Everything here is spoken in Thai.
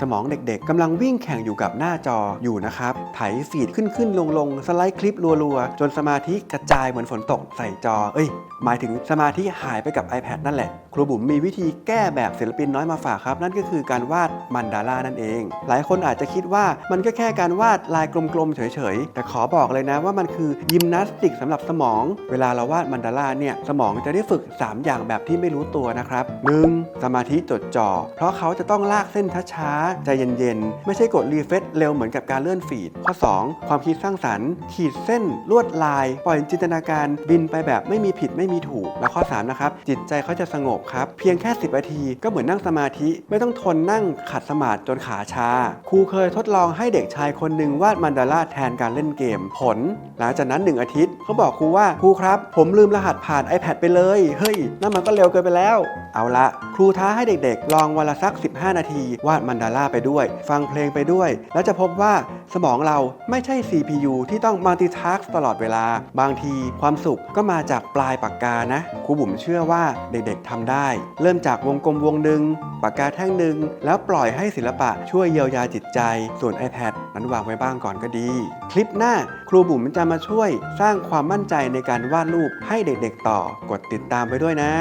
สมองเด็กๆกำลังวิ่งแข่งอยู่กับหน้าจออยู่นะครับ ไถฟีดขึ้นขึ้นลงลงสไลด์คลิปรัวๆ จนสมาธิกระจายเหมือนฝนตกใส่จอ เอ้ย หมายถึงสมาธิหายไปกับ iPad นั่นแหละ ครูบุ๋มมีวิธีแก้แบบศิลปินน้อยมาฝากครับ นั่นก็คือการวาดมันดารานั่นเอง หลายคนอาจจะคิดว่ามันก็แค่การวาดลายกลมๆเฉยๆ แต่ขอบอกเลยนะว่ามันคือยิมนาสติกสำหรับสมอง เวลาเราวาดมันดาราเนี่ยสมองจะได้ฝึก 3 อย่างแบบที่ไม่รู้ตัวนะครับ 1. สมาธิจดจ่อเพราะเขาจะต้องลากเส้นช้าๆใจเย็นๆ ไม่ใช่กดรีเฟซเร็วเหมือนกับการเลื่อนฟีด ข้อ 2. ความคิดสร้างสรรค์ ขีดเส้น ลวดลาย ปล่อยจินตนาการบินไปแบบไม่มีผิดไม่มีถูก แล้วข้อ 3 นะครับ จิตใจเขาจะสงบครับ เพียงแค่ 10นาทีก็เหมือนนั่งสมาธิ ไม่ต้องทนนั่งขัดสมาธิจนขาชา ครูเคยทดลองให้เด็กชายคนหนึ่งวาดมันดาราแทนการเล่นเกม ผล หลังจากนั้น 1 อาทิตย์เขาบอกครูว่าครูครับ ผมลืมรหัสผ่าน iPad ไปเลย เฮ้ยนั่นมันก็เร็วเกินไปแล้ว เอาละครูท้าให้เด็กๆ ลองวันละสัก 15 นาที วาดมันดาราไปด้วย ฟังเพลงไปด้วย แล้วจะพบว่าสมองเราไม่ใช่ CPU ที่ต้อง multitask ตลอดเวลา บางทีความสุขก็มาจากปลายปากกานะครูบุ๋มเชื่อว่าเด็กๆทำได้ เริ่มจากวงกลมวงหนึ่งปากกาแท่งหนึ่งแล้วปล่อยให้ศิลปะช่วยเยียวยาจิตใจ ส่วน iPad นั้นวางไว้บ้างก่อนก็ดี คลิปหน้าครูบุ๋มจะมาช่วยสร้างความมั่นใจในการวาดรูปให้เด็กๆต่อกดติดตามไปด้วยนะ